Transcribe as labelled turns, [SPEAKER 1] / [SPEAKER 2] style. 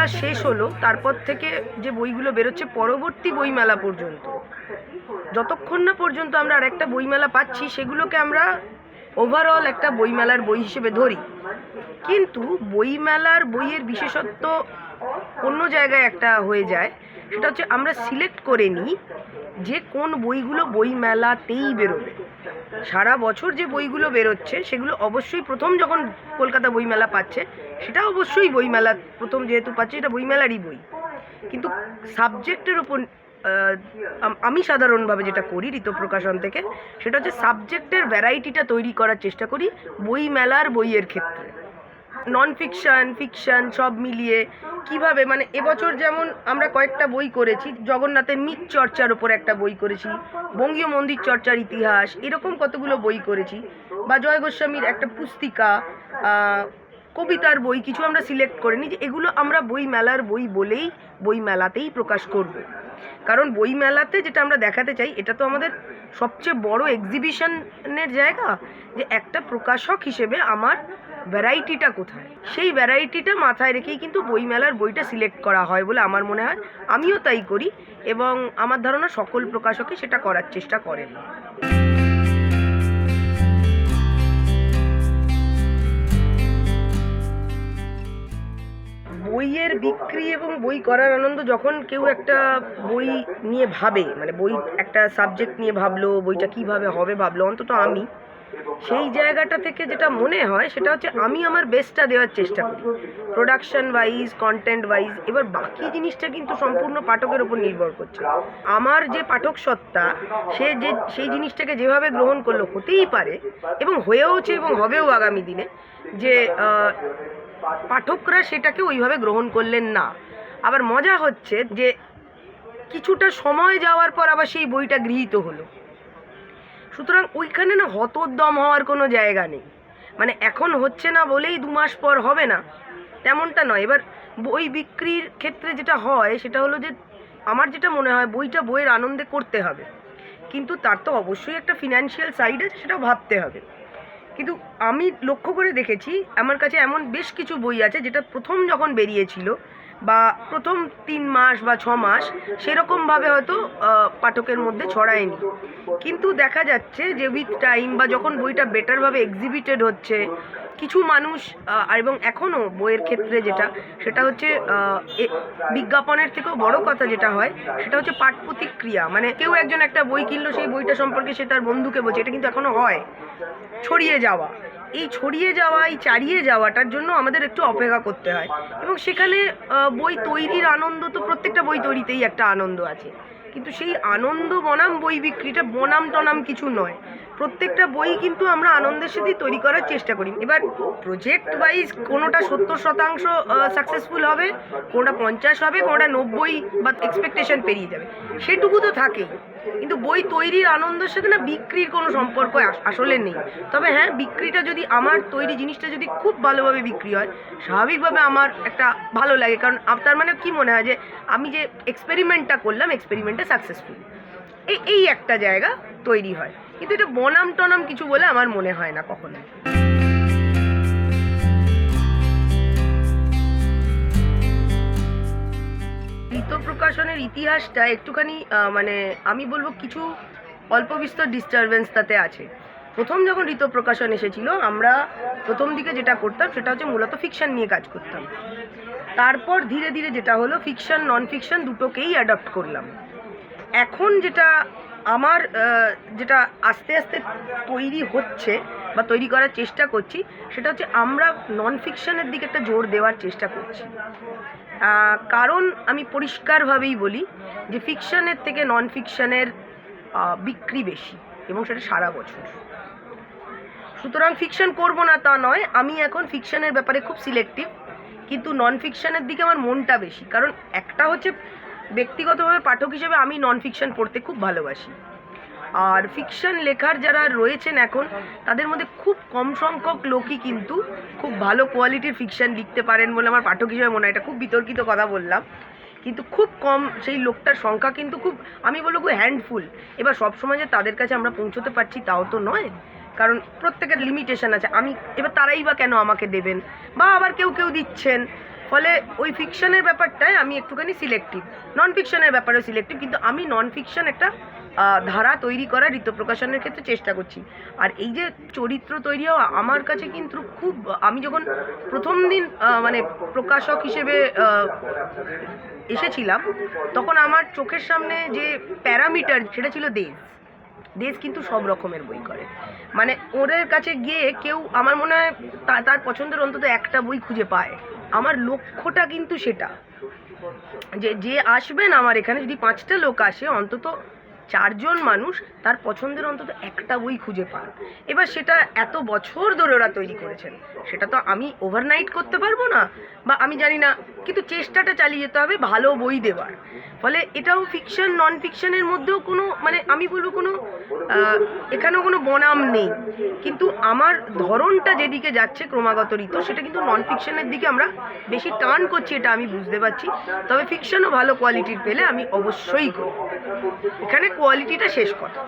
[SPEAKER 1] মেলা শেষ হলো, তারপর থেকে যে বইগুলো বেরোচ্ছে পরবর্তী বইমেলা পর্যন্ত। যতক্ষণ না পর্যন্ত আমরা আর একটা বইমেলা পাচ্ছি, সেগুলোকে আমরা ওভারঅল একটা বইমেলার বই হিসেবে ধরি। কিন্তু বইমেলার বইয়ের বিশেষত্ব অন্য জায়গায় একটা হয়ে যায়, সেটা হচ্ছে আমরা সিলেক্ট করে নিই যে কোন বইগুলো বইমেলাতেই বেরোবে। সারা বছর যে বইগুলো বেরোচ্ছে, সেগুলো অবশ্যই প্রথম যখন কলকাতা বইমেলা পাচ্ছে সেটা অবশ্যই বইমেলা প্রথম যেহেতু পাচ্ছি এটা বইমেলারই বই। কিন্তু সাবজেক্টের আহ, আম- সাধারণভাবে যেটা করি ঋত প্রকাশন থেকে সেটা হচ্ছে সাবজেক্টের ভ্যারাইটিটা তৈরি করার চেষ্টা করি বই মেলার বইয়ের ক্ষেত্রে। নন ফিকশান ফিকশান সব মিলিয়ে কীভাবে মানে এবছর যেমন আমরা কয়েকটা বই করেছি জগন্নাথের মিথ চর্চার ওপর একটা বই করেছি বঙ্গীয় মন্দির চর্চার ইতিহাস এরকম কতগুলো বই করেছি বা জয় গোস্বামীর একটা পুস্তিকা কবিতার বই কিছু আমরা সিলেক্ট করে নিই যে এগুলো আমরা বই মেলার বই বলেই, বই মেলাতেই প্রকাশ করব। কারণ বই মেলাতে যেটা আমরা দেখাতে চাই, এটা তো আমাদের সবচেয়ে বড় এক্সিবিশনের জায়গা যে একটা প্রকাশক হিসেবে আমার ভ্যারাইটিটা কোথায়? সেই ভ্যারাইটিটা মাথায় রেখেই কিন্তু বইমেলার বইটা সিলেক্ট করা হয় বলে আমার মনে হয়। আমিও তাই করি এবং আমার ধারণা সকল প্রকাশকই সেটা করার চেষ্টা করেন। বইয়ের বিক্রি এবং বই করার আনন্দ যখন কেউ একটা বই নিয়ে ভাবে মানে বই একটা সাবজেক্ট নিয়ে ভাবলো, বইটা কীভাবে হবে ভাবলো, অন্তত আমি, সেই জায়গাটা থেকে যেটা মনে হয় সেটা হচ্ছে আমি আমার বেস্টটা দেওয়ার চেষ্টা করি। প্রোডাকশন ওয়াইজ কন্টেন্ট ওয়াইজ এবার বাকি জিনিসটা কিন্তু সম্পূর্ণ পাঠকের উপর নির্ভর করছে। আমার যে পাঠক সত্তা, সে যে, সেই জিনিসটাকে যেভাবে গ্রহণ করল, হতেই পারে এবং হয়েওছে এবং হবেও আগামী দিনে যে পাঠকরা সেটাকে ওইভাবে গ্রহণ করলেন না। আবার মজা হচ্ছে যে কিছুটা সময় যাওয়ার পর আবার সেই বইটা গৃহীত হলো। সুতরাং ওইখানে না হতোদ্দম হওয়ার কোনো জায়গা নেই। মানে এখন হচ্ছে না বলেই দু মাস পর হবে না। তেমনটা নয়। এবার বই বিক্রির ক্ষেত্রে যেটা হয়, সেটা হলো যে আমার যেটা মনে হয়, বইটা বইয়ের আনন্দে করতে হবে। কিন্তু তার তো অবশ্যই একটা ফিনান্সিয়াল সাইড আছে, সেটাও ভাবতে হবে। কিন্তু আমি লক্ষ্য করে দেখেছি আমার কাছে এমন বেশ কিছু বই আছে যেটা প্রথম যখন বেরিয়েছিল বা প্রথম তিন মাস বা ছ মাস সেরকমভাবে হয়তো পাঠকের মধ্যে ছড়ায়নি। কিন্তু দেখা যাচ্ছে যে উইথ টাইম বা যখন বইটা বেটারভাবে এক্সিবিটেড হচ্ছে, কিছু মানুষ এবং এখনও বইয়ের ক্ষেত্রে যেটা, সেটা হচ্ছে বিজ্ঞাপনের থেকেও বড় কথা যেটা হয়, সেটা হচ্ছে পাঠ প্রতিক্রিয়া। মানে কেউ একজন একটা বই কিনলো, সেই বইটা সম্পর্কে সে তার বন্ধুকে বলছে, এটা কিন্তু এখনও হয়, ছড়িয়ে যাওয়া। এই ছড়িয়ে যাওয়া, এই চারিয়ে যাওয়াটার জন্য আমাদের একটু অপেক্ষা করতে হয়। এবং সেখানে বই তৈরির আনন্দ তো প্রত্যেকটা বই তৈরিতেই একটা আনন্দ আছে। কিন্তু সেই আনন্দ বনাম, বই বিক্রিটা বনাম টনাম কিছু নয়। প্রত্যেকটা বই কিন্তু আমরা আনন্দের সাথেই তৈরি করার চেষ্টা করি। এবার প্রজেক্ট ওয়াইজ কোনোটা সত্তর শতাংশ সাকসেসফুল হবে, কোনোটা পঞ্চাশ হবে, কোনোটা নব্বই বা এক্সপেকটেশন পেরিয়ে যাবে। সেটুকু তো থাকেই। কিন্তু বই তৈরির আনন্দের সাথে না বিক্রির কোনো সম্পর্ক আস- আসলে নেই। তবে হ্যাঁ বিক্রিটা যদি আমার তৈরি জিনিসটা যদি খুব ভালোভাবে বিক্রি হয়, স্বাভাবিকভাবে আমার একটা ভালো লাগে। কারণ তার মানে কি মনে হয় যে, আমি যে এক্সপেরিমেন্টটা করলাম এক্সপেরিমেন্টটা সাকসেসফুল এই এই একটা জায়গা তৈরি হয়। কিন্তু এটা বনাম টনাম কিছু বলে আমার মনে হয় না কখনো। প্রকাশনের ইতিহাসটা একটুখানি মানে আমি বলব কিছু অল্প বিস্তর ডিস্টারবেন্স তাতে আছে। প্রথম যখন ঋত প্রকাশন এসেছিল, আমরা প্রথম দিকে যেটা করতাম সেটা হচ্ছে মূলত ফিকশন নিয়ে কাজ করতাম। তারপর ধীরে ধীরে যেটা হলো ফিকশন নন ফিকশন দুটোকেই অ্যাডপ্ট করলাম। এখন যেটা আমার যেটা আস্তে আস্তে তৈরি হচ্ছে বা তৈরি করার চেষ্টা করছি, সেটা হচ্ছে আমরা নন ফিকশনের দিকে একটা জোর দেওয়ার চেষ্টা করছি। কারণ আমি পরিষ্কারভাবেই বলি যে ফিকশনের থেকে নন ফিকশনের বিক্রি বেশি এবং সেটা সারা বছর। সুতরাং ফিকশন করব না তা নয়, আমি এখন ফিকশনের ব্যাপারে খুব সিলেক্টিভ কিন্তু নন ফিকশনের দিকে আমার মনটা বেশি। কারণ একটা হচ্ছে ব্যক্তিগতভাবে পাঠক হিসেবে আমি নন ফিকশন পড়তে খুব ভালোবাসি। আর ফিকশন লেখার যারা রয়েছেন এখন, তাদের মধ্যে খুব কম সংখ্যক লোকই কিন্তু খুব ভালো কোয়ালিটির ফিকশন লিখতে পারেন বলে আমার পাঠক হিসেবে মনে হয়। এটা খুব বিতর্কিত কথা বললাম। কিন্তু খুব কম সেই লোকটার সংখ্যা কিন্তু খুব, আমি বলব হ্যান্ডফুল এবার সবসময় যে তাদের কাছে আমরা পৌঁছতে পারছি তাও তো নয়। কারণ প্রত্যেকের লিমিটেশন আছে। আমি, এবার তারাই বা কেন আমাকে দেবেন? বা আবার কেউ কেউ দিচ্ছেন? ফলে ওই ফিকশনের ব্যাপারটায় আমি একটুখানি সিলেক্টিভ নন ফিকশনের ব্যাপারেও সিলেক্টিভ কিন্তু আমি নন ফিকশন একটা ধারা তৈরি করার ঋতপ্রকাশনের ক্ষেত্রে চেষ্টা করছি। আর এই যে চরিত্র তৈরি হওয়া আমার কাছে কিন্তু খুব, আমি যখন প্রথম দিন মানে প্রকাশক হিসেবে এসেছিলাম, তখন আমার চোখের সামনে যে প্যারামিটার, সেটা ছিল দেশ। দেশ কিন্তু সব রকমের বই করে। মানে ওদের কাছে গিয়ে কেউ, আমার মনে হয় তার পছন্দের অন্তত একটা বই খুঁজে পায়। আমার লক্ষ্যটা কিন্তু সেটা। যে যে আসবেন আমার এখানে যদি পাঁচটা লোক আসে অন্তত চারজন মানুষ তার পছন্দের অন্তত একটা বই খুঁজে পান। এবার সেটা এত বছর ধরে ওরা তৈরি করেছেন, সেটা তো আমি ওভারনাইট করতে পারব না বা আমি জানি না, কিন্তু চেষ্টাটা চালিয়ে যেতে হবে ভালো বই দেওয়ার। ফলে এটাও ফিকশন নন ফিকশনের মধ্যেও কোনো মানে আমি বলব কোনো এখানেও কোনো বনাম নেই। কিন্তু আমার ধরনটা যেদিকে যাচ্ছে ক্রমাগত ঋতু সেটা কিন্তু নন ফিকশনের দিকে আমরা বেশি টার্ন করছি, এটা আমি বুঝতে পারছি। তবে ফিকশনও ভালো কোয়ালিটির পেলে আমি অবশ্যই করি এখানে কোয়ালিটিটা শেষ কথা